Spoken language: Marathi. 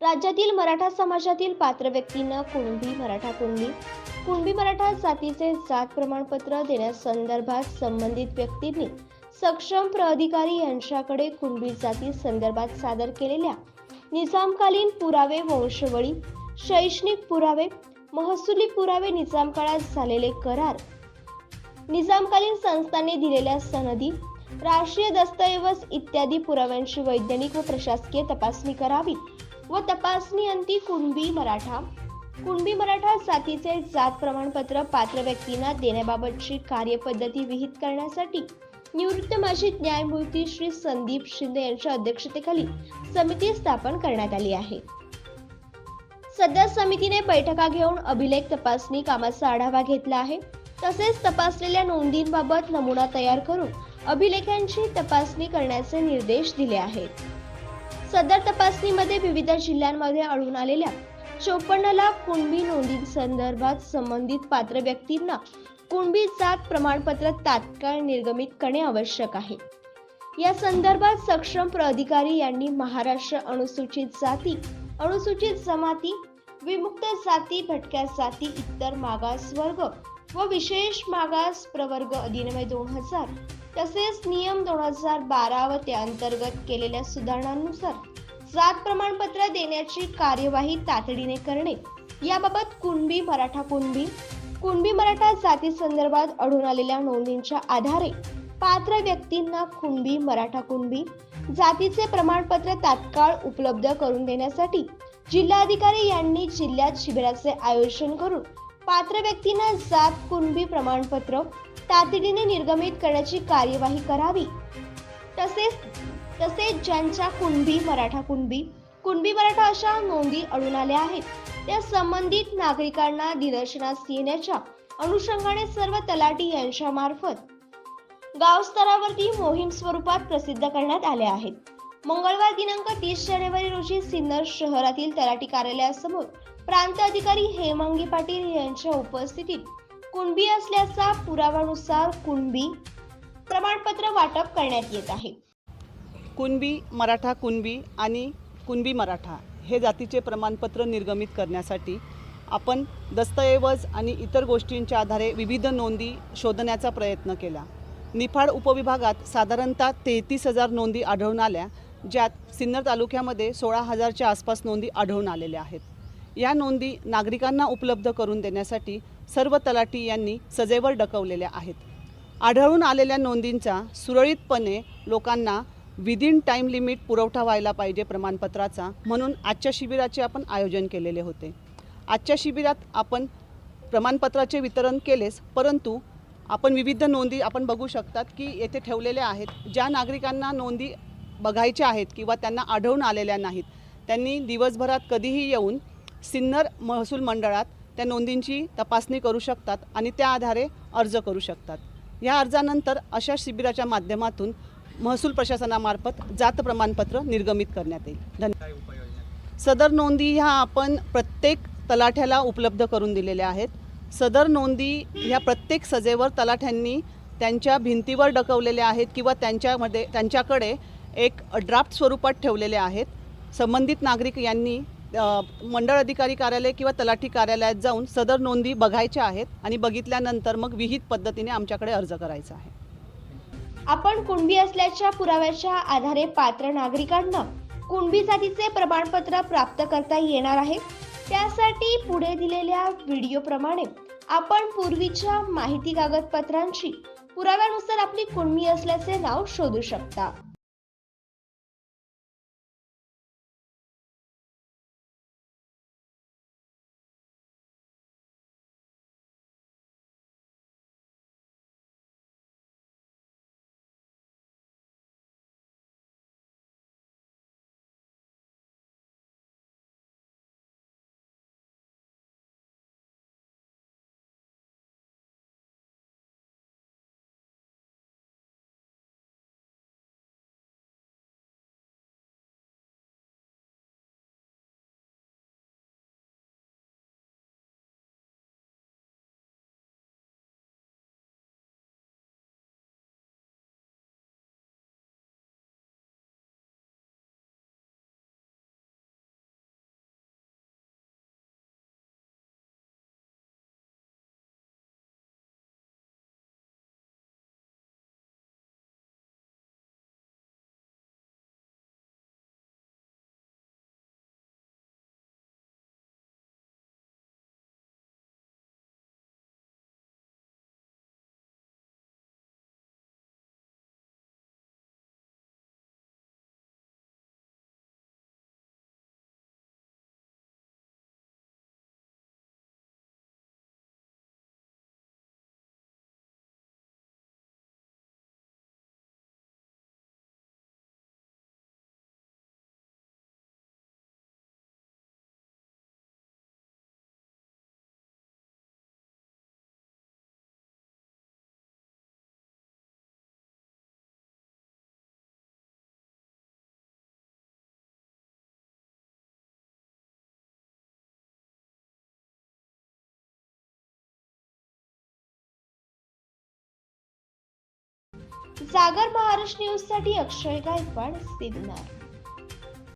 राज्यातील मराठा समाजातील पात्र व्यक्तींना कुणबी मराठा कुणबी कुणबी मराठा जातीचे जात प्रमाणपत्र देण्यासंदर्भात संबंधित व्यक्तींनी सक्षम प्राधिकारी यांच्याकडे कुणबी जाती संदर्भात सादर केलेल्या निजामकालीन पुरावे वंशवळी शैक्षणिक पुरावे महसुली पुरावे निजाम काळात झालेले करार निजामकालीन संस्थांनी दिलेल्या सनदी राष्ट्रीय दस्तऐवज इत्यादी पुराव्यांची वैज्ञानिक व प्रशासकीय तपासणी करावी. व तपासणी अंती कुणबी मराठा. कुणबी मराठा जातीचे जात प्रमाणपत्र पात्र व्यक्तींना देण्याबाबतची कार्यपद्धती विहित करण्यासाठी निवृत्त माजी न्यायमूर्ती श्री संदीप शिंदे यांच्या अध्यक्षतेखाली समिती स्थापन करण्यात आली आहे. सध्या समितीने बैठका घेऊन अभिलेख तपासणी कामाचा आढावा घेतला आहे. तसेच तपासलेल्या नोंदींबाबत नमुना तयार करून अभिलेखांची तपासणी करण्याचे निर्देश दिले आहेत. सदर तपासणीमध्ये विविध जिल्ह्यांमध्ये आढळून आलेल्या चोपन्न लाख कुणबी नोंदींसंदर्भात संबंधित पात्र व्यक्तींना कुणबी जात प्रमाणपत्र तात्काळ निर्गमित करणे आवश्यक आहे. या संदर्भात सक्षम प्राधिकारी यांनी महाराष्ट्र अनुसूचित जाती अनुसूचित जमाती विमुक्त जाती भटक्या जाती इतर मागास वर्ग व विशेष मागास प्रवर्ग अधिनियम दोन हजार तसेच नियम दोन हजार बारा व त्या अंतर्गत केलेल्या सुधारणांनुसार जात प्रमाणपत्र देण्याची कार्यवाही तातडीने करणे. याबाबत कुणबी मराठा कुणबी कुणबी मराठा जाती संदर्भात आढळून आलेल्या नोंदींच्या आधारे पात्र व्यक्तींना कुणबी मराठा कुणबी जातीचे प्रमाणपत्र तात्काळ उपलब्ध करून देण्यासाठी जिल्हाधिकारी यांनी जिल्ह्यात शिबिराचे आयोजन करून पात्र व्यक्तींना जात कुणबी प्रमाणपत्र तातडीने निर्गमित करण्याची कार्यवाही करावी. तसेच तसेच ज्यांच्या कुणबी मराठा कुणबी कुणबी मराठा अशा नोंदी अडून आल्या आहेत त्या संबंधित नागरिकांना निदर्शनास येण्याच्या अनुषंगाने सर्व तलाठी यांच्या मार्फत गाव स्तरावरती मोहीम स्वरूपात प्रसिद्ध करण्यात आल्या आहेत. मंगळवार दिनांक तीस जानेवारी रोजी सिन्नर शहरातील तलाठी कार्यालयासमोर प्रांत अधिकारी हेमांगी पाटील यांच्या उपस्थितीत कुणबी असल्याचा पुराव्यानुसार कुणबी प्रमाणपत्र वाटप करण्यात येत आहे. कुणबी मराठा कुणबी आणि कुणबी मराठा हे जातीचे प्रमाणपत्र निर्गमित करण्यासाठी आपण दस्तऐवज आणि इतर गोष्टींच्या आधारे विविध नोंदी शोधण्याचा प्रयत्न केला. निफाड उपविभागात साधारणतः तेहतीस हजार नोंदी आढळून आल्या ज्यात सिन्नर तालुक्यामध्ये सोळा हजारच्या आसपास नोंदी आढळून आलेल्या आहेत. या नोंदी नागरिकांना उपलब्ध करून देण्यासाठी सर्व तलाठी यांनी सजेवर डकवलेल्या आहेत. आढळून आलेल्या नोंदींचा सुरळीतपणे लोकांना विदिन टाईम लिमिट पुरवठा व्हायला पाहिजे प्रमाणपत्राचा म्हणून आजच्या शिबिराचे आपण आयोजन केलेले होते. आजच्या शिबिरात आपण प्रमाणपत्राचे वितरण केलेच परंतु आपण विविध नोंदी आपण बघू शकतात की येथे ठेवलेल्या आहेत. ज्या नागरिकांना नोंदी बघायच्या आहेत किंवा त्यांना आढळून आलेल्या नाहीत त्यांनी दिवसभरात कधीही येऊन सिन्नर महसूल मंडळात त्या नोंदींची तपासणी करू शकतात आणि त्या आधारे अर्ज करू शकतात. या अर्जानंतर अशा शिबिराच्या माध्यमातून महसूल प्रशासनामार्फत जात प्रमाणपत्र निर्गमित करण्यात येईल. धन्यवाद सदर नोंदी ह्या आपण प्रत्येक तलाठ्याला उपलब्ध करून दिलेल्या आहेत. सदर नोंदी ह्या प्रत्येक सजेवर तलाठ्यांनी त्यांच्या भिंतीवर डकवलेल्या आहेत किंवा त्यांच्यामध्ये त्यांच्याकडे एक ड्राफ्ट स्वरूपात ठेवलेले आहेत. संबंधित नागरिक यांनी मंडळ अधिकारी कार्यालय किंवा तलाठी कार्यालयात जाऊन सदर नोंदी बघायच्या आहेत आणि बघितल्यानंतर मग विहित पद्धतीने आमच्याकडे अर्ज करायचा आहे. आपण कुणबी असल्याच्या पुराव्याच्या आधारे पात्र नागरिकांना कुणबी जातीचे प्रमाणपत्र प्राप्त करता येणार आहे. त्यासाठी पुढे दिलेल्या व्हिडिओप्रमाणे आपण पूर्वीच्या माहिती कागदपत्रांची पुराव्यानुसार आपली कुणबी असल्याचे नाव शोधू शकता. जागर महाराष्ट्र न्यूजसाठी अक्षय गायकवाड सिग्नर